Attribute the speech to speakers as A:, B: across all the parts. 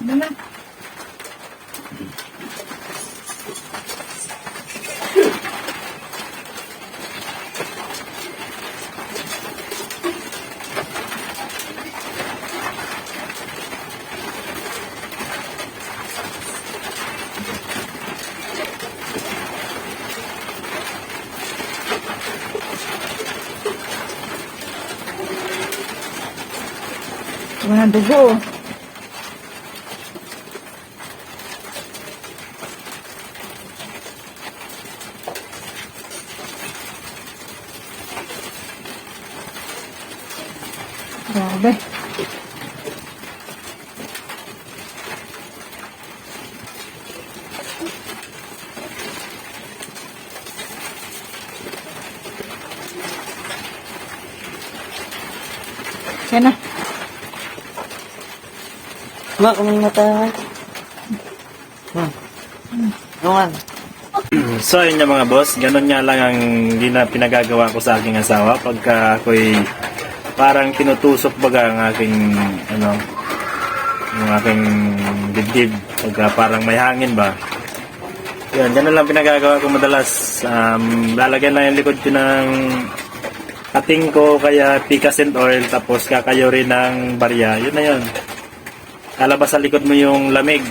A: Ano na? Mga dugo. Grabe. Yan na.
B: Ma, kuming mata. Hmm. Naman.
C: So ayun nga mga boss, ganun nga lang ang hindi na pinagagawa ko sa aking asawa pagka ako'y parang tinutusok baga ang aking ano yung aking dibdib pagka parang may hangin ba. Yun, ganun lang pinagagawa ko madalas. Um, lalagyan lang yung likod ko ng ating ko kaya pikas and oil tapos kakayo rin ng barya. Yun na yun. Lalabas sa likod mo yung lamig.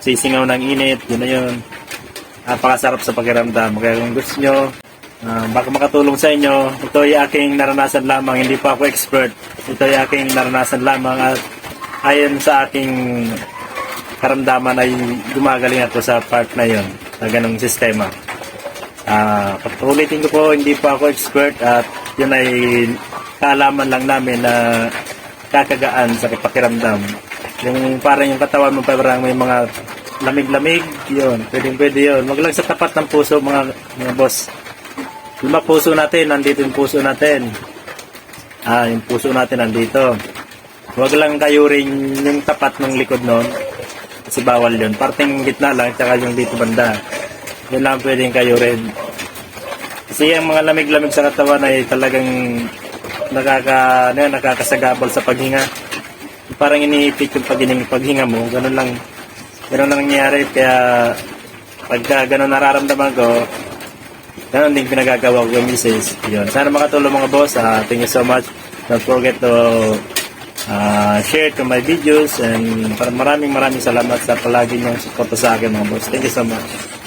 C: Sisingaw ng init. Yun na yun napakasarap sa pakiramdam. Kaya kung gusto nyo, ah, baka makatulong sa inyo, ito ay aking naranasan lamang, hindi pa ako expert. Ito ay aking naranasan lamang at ayon sa aking karamdaman ay gumagaling ako sa part na yon sa ganong sistema. Ah, patulitin ko po, hindi pa ako expert at yun ay kaalaman lang namin na kakagaan sa pakiramdam. Yung parang yung katawan mo parang may mga lamig-lamig, yun, pwedeng pwede yun. Wag lang sa tapat ng puso mga, mga boss. Lima puso natin, nandito yung puso natin. Ah, yung puso natin nandito. Wag lang kayo rin yung tapat ng likod nun. Kasi bawal yun. Parting gitna lang, tsaka yung dito banda. Yun lang pwedeng kayo rin. Kasi ang mga lamig-lamig sa katawan ay talagang nakaka, ano, nakakasagabal sa paghinga. Parang iniipit yung paghinga, paghinga mo. Ganun lang. Ganun lang nangyayari. Kaya pagka ganun nararamdaman ko, ganun din pinagagawa ko yung misis. Yun. Sana makatulong mga boss. Ah, thank you so much. Don't forget to ah, share to my videos and maraming maraming salamat sa palagi niyong suporta sa akin mga boss. Thank you so much.